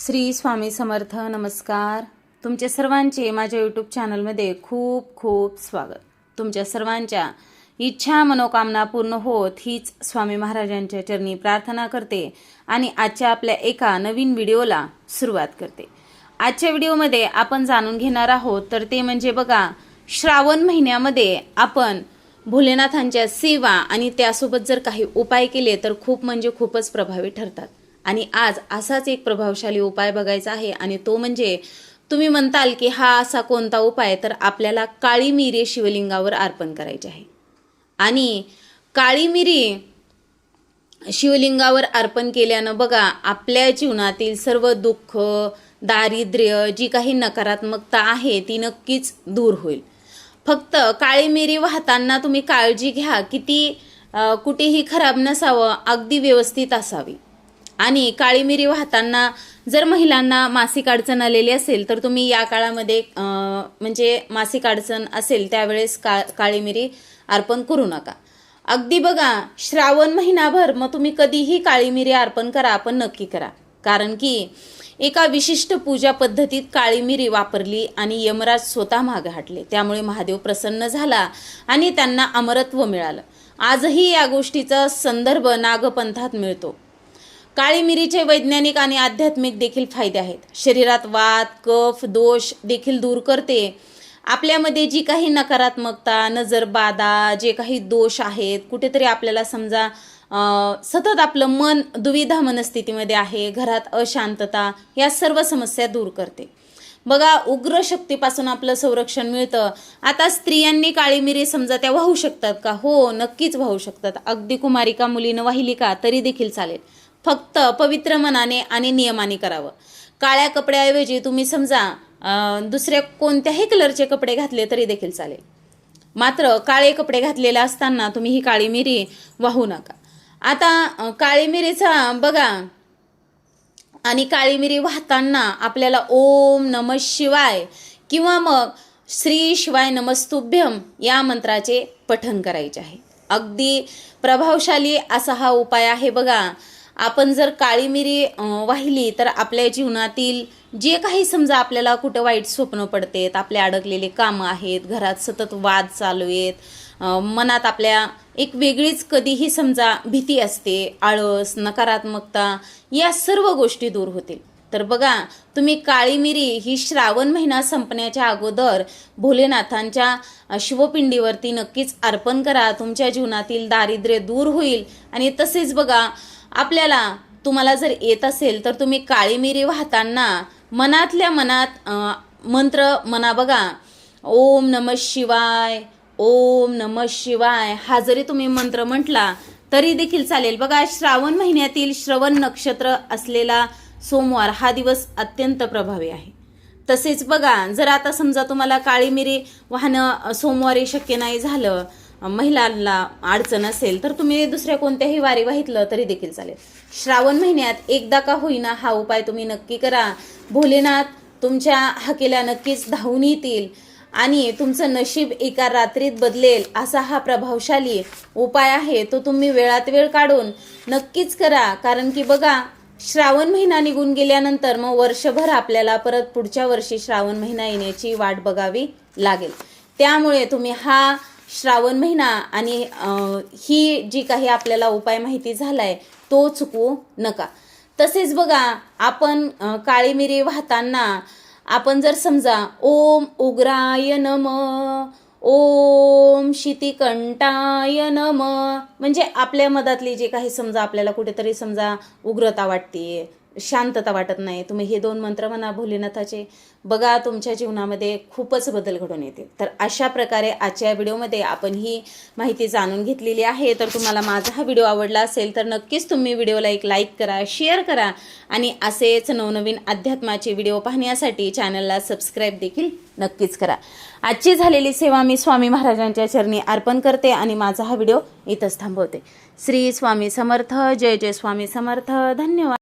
श्री स्वामी समर्थ नमस्कार. तुमच्या सर्वांचे माझ्या यूट्यूब चॅनलमध्ये खूप खूप स्वागत. तुमच्या सर्वांच्या इच्छा मनोकामना पूर्ण होत हीच स्वामी महाराजांच्या चरणी प्रार्थना करते आणि आजच्या आपल्या एका नवीन व्हिडिओला सुरुवात करते. आजच्या व्हिडिओमध्ये आपण जाणून घेणार आहोत तर ते म्हणजे बघा श्रावण महिन्यामध्ये आपण भोलेनाथांच्या सेवा आणि त्यासोबत जर काही उपाय केले तर खूप म्हणजे खूपच प्रभावी ठरतात. आणि आज असाच एक प्रभावशाली उपाय बघायचा आहे आणि तो म्हणजे तुम्ही म्हणताल की हा असा कोणता उपाय तर आपल्याला काळी मिरी शिवलिंगावर अर्पण करायची आहे. आणि काळी मिरी शिवलिंगावर अर्पण केल्यानं बघा आपल्या जीवनातील सर्व दुःख दारिद्र्य जी काही नकारात्मकता आहे ती नक्कीच दूर होईल. फक्त काळी मिरी वाहताना तुम्ही काळजी घ्या की ती कुठेही खराब नसावं अगदी व्यवस्थित असावी. आणि काळी मिरी वाहताना जर महिलांना मासिक अडचण आलेली असेल तर तुम्ही या काळामध्ये म्हणजे मासिक अडचण असेल त्यावेळेस का काळी मिरी अर्पण करू नका. अगदी बघा श्रावण महिनाभर मग तुम्ही कधीही काळी मिरी अर्पण करा पण नक्की करा. कारण की एका विशिष्ट पूजा पद्धतीत काळी मिरी वापरली आणि यमराज स्वतः मागे हटले. त्यामुळे महादेव प्रसन्न झाला आणि त्यांना अमरत्व मिळालं. आजही या गोष्टीचा संदर्भ नागपंथात मिळतो. काळी मिरीचे वैज्ञानिक आणि आध्यात्मिक देखील फायदे आहेत. शरीरात वात कफ दोष देखील दूर करते. आपल्यामध्ये जी काही नकारात्मकता नजरबाधा जे काही दोष आहेत कुठेतरी आपल्याला समजा सतत आपलं मन दुविधा मनस्थितीमध्ये आहे घरात अशांतता या सर्व समस्या दूर करते. बघा उग्र शक्तीपासून आपलं संरक्षण मिळतं. आता स्त्रियांनी काळी मिरी समजा त्या वाहू शकतात का? हो नक्कीच वाहू शकतात. अगदी कुमारिका मुलीनं वाहिली का तरी देखील चालेल. फक्त पवित्र मनाने आणि नियमाने करावं. काळ्या कपड्याऐवजी तुम्ही समजा दुसऱ्या कोणत्याही कलरचे कपडे घातले तरी देखील चालेल. मात्र काळे कपडे घातलेले असताना तुम्ही ही काळी मिरी वाहू नका. आता काळी मिरीचा बघा आणि काळी मिरी वाहताना आपल्याला ओम नम शिवाय किंवा मग श्री शिवाय नमस्तुभ्यम या मंत्राचे पठण करायचे आहे. अगदी प्रभावशाली असा हा उपाय आहे बघा. आपण जर काळी मिरी वाहिली तर आपल्या जीवनातील जे काही समजा आपल्याला कुठं वाईट स्वप्न पडतेत आपले अडकलेले कामं आहेत घरात सतत वाद चालू आहेत मनात आपल्या एक वेगळीच कधीही समजा भीती असते आळस नकारात्मकता या सर्व गोष्टी दूर होतील. तर बघा तुम्ही काळी मिरी ही श्रावण महिना संपण्याच्या अगोदर भोलेनाथांच्या शिवपिंडीवरती नक्कीच अर्पण करा. तुमच्या जीवनातील दारिद्र्य दूर होईल. आणि तसेच बघा आपल्याला तुम्हाला जर येत असेल तर तुम्ही काळी मिरी वाहताना मनातल्या मनात मंत्र म्हणा बघा ओम नम शिवाय ओम नम शिवाय हा जरी तुम्ही मंत्र म्हटला तरी देखील चालेल. बघा श्रावण महिन्यातील श्रवण नक्षत्र असलेला सोमवार हा दिवस अत्यंत प्रभावी आहे. तसेच बघा जर आता समजा तुम्हाला काळी मिरी वाहणं सोमवारी शक्य नाही झालं महिलांना अडचण असेल तर तुम्ही दुसऱ्या कोणत्याही वारी वाहितलं तरी देखील चालेल. श्रावण महिन्यात एकदा का होईना हा उपाय तुम्ही नक्की करा. भोलेनाथ तुमच्या हाकेला नक्कीच धावून येतील आणि तुमचं नशीब एका रात्रीत बदलेल असा हा प्रभावशाली उपाय आहे. तो तुम्ही वेळात वेळ काढून नक्कीच करा. कारण की बघा श्रावण महिना निघून गेल्यानंतर मग वर्षभर आपल्याला परत पुढच्या वर्षी श्रावण महिना येण्याची वाट बघावी लागेल. त्यामुळे तुम्ही हा श्रावण महिना आणि ही जी काही आपल्याला उपाय माहिती झालाय तो चुकवू नका. तसेच बघा आपण काळी मिरी वाहताना आपण जर समजा ओम उग्राय नम ओम शितिकंठाय नम म्हणजे आपल्या मधातली जे काही समजा आपल्याला कुठेतरी समजा उग्रता वाटते शांतता वाटत नाही. तुम्ही हे दोन मंत्र म्हणा भोलेनाथाचे बघा तुमच्या जीवनामध्ये खूपच बदल घडून येतील. तर अशा प्रकारे आजच्या व्हिडिओमध्ये आपण ही माहिती जाणून घेतलेली आहे. तर तुम्हाला माझा हा व्हिडिओ आवडला असेल तर नक्कीच तुम्ही व्हिडिओला एक लाईक करा शेअर करा आणि असेच नवनवीन अध्यात्माचे व्हिडिओ पाहण्यासाठी चॅनलला सबस्क्राईब देखील नक्कीच करा. आजची झालेली सेवा मी स्वामी महाराजांच्या चरणी अर्पण करते आणि माझा हा व्हिडिओ इथंच थांबवते. श्री स्वामी समर्थ जय जय स्वामी समर्थ. धन्यवाद.